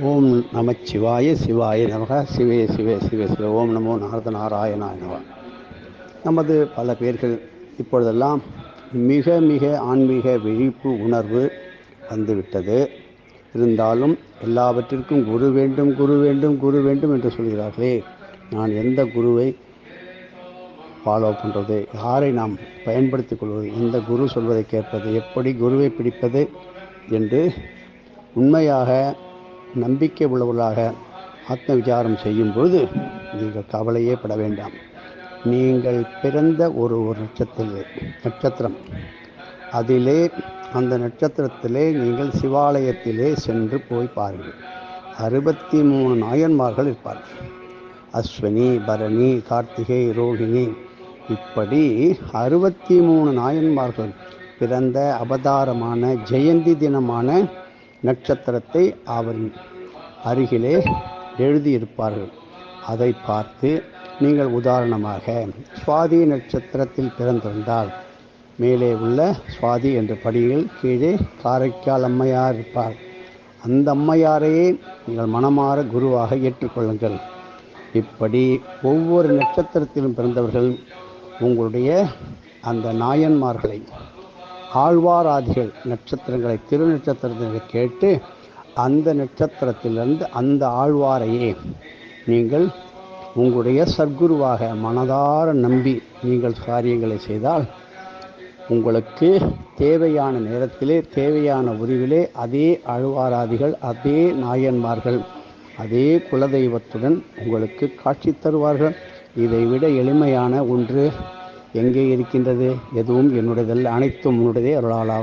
ஓம் நம சிவாய சிவாய நமக. சிவே சிவே சிவே சிவ. ஓம் நமோ நாரத நாராயணாய நம. நமது பல பேர்கள் இப்பொழுதெல்லாம் மிக மிக ஆன்மீக விழிப்பு உணர்வு வந்துவிட்டது. இருந்தாலும் எல்லாவற்றிற்கும் குரு வேண்டும் குரு வேண்டும் குரு வேண்டும் என்று சொல்கிறார்களே. நான் எந்த குருவை ஃபாலோ பண்ணுறது யாரை நாம் பயன்படுத்தி கொள்வது? எந்த குரு சொல்வதை கேட்பது? எப்படி குருவை பிடிப்பது? என்று உண்மையாக நம்பிக்கை உள்ளவர்களாக ஆத்ம விசாரம் செய்யும் பொழுது நீங்கள் கவலையே பட வேண்டாம். நீங்கள் பிறந்த ஒரு ஒரு நட்சத்திர நட்சத்திரம். அதிலே அந்த நட்சத்திரத்திலே நீங்கள் சிவாலயத்திலே சென்று போய் பாருங்கள். அறுபத்தி மூணு நாயன்மார்கள் இருப்பார்கள் அஸ்வினி பரணி கார்த்திகை ரோகிணி. இப்படி அறுபத்தி மூணு நாயன்மார்கள் பிறந்த அவதாரமான ஜெயந்தி தினமான நட்சத்திரத்தை அவரின் அருகிலே எழுதியிருப்பார்கள். அதை பார்த்து நீங்கள் உதாரணமாக சுவாதி நட்சத்திரத்தில் பிறந்திருந்தால் மேலே உள்ள சுவாதி என்ற படியில் கீழே காரைக்கால் அம்மையார் இருப்பார். அந்த அம்மையாரையே நீங்கள் மனமாற குருவாக ஏற்றுக்கொள்ளுங்கள். இப்படி ஒவ்வொரு நட்சத்திரத்திலும் பிறந்தவர்கள் உங்களுடைய அந்த நாயன்மார்களை ஆழ்வாராதிகள் நட்சத்திரங்களை திருநட்சத்திரத்தை கேட்டு அந்த நட்சத்திரத்திலிருந்து அந்த ஆழ்வாரையே நீங்கள் உங்களுடைய சர்க்குருவாக மனதார நம்பி நீங்கள் காரியங்களை செய்தால் உங்களுக்கு தேவையான நேரத்திலே தேவையான உருவிலே அதே ஆழ்வாராதிகள் அதே நாயன்மார்கள் அதே குலதெய்வத்துடன் உங்களுக்கு காட்சி தருவார்கள். இதைவிட எளிமையான ஒன்று எங்கே இருக்கின்றது? எதுவும் என்னுடையதல்ல. அனைத்தும் உன்னுடையதே அருளாளா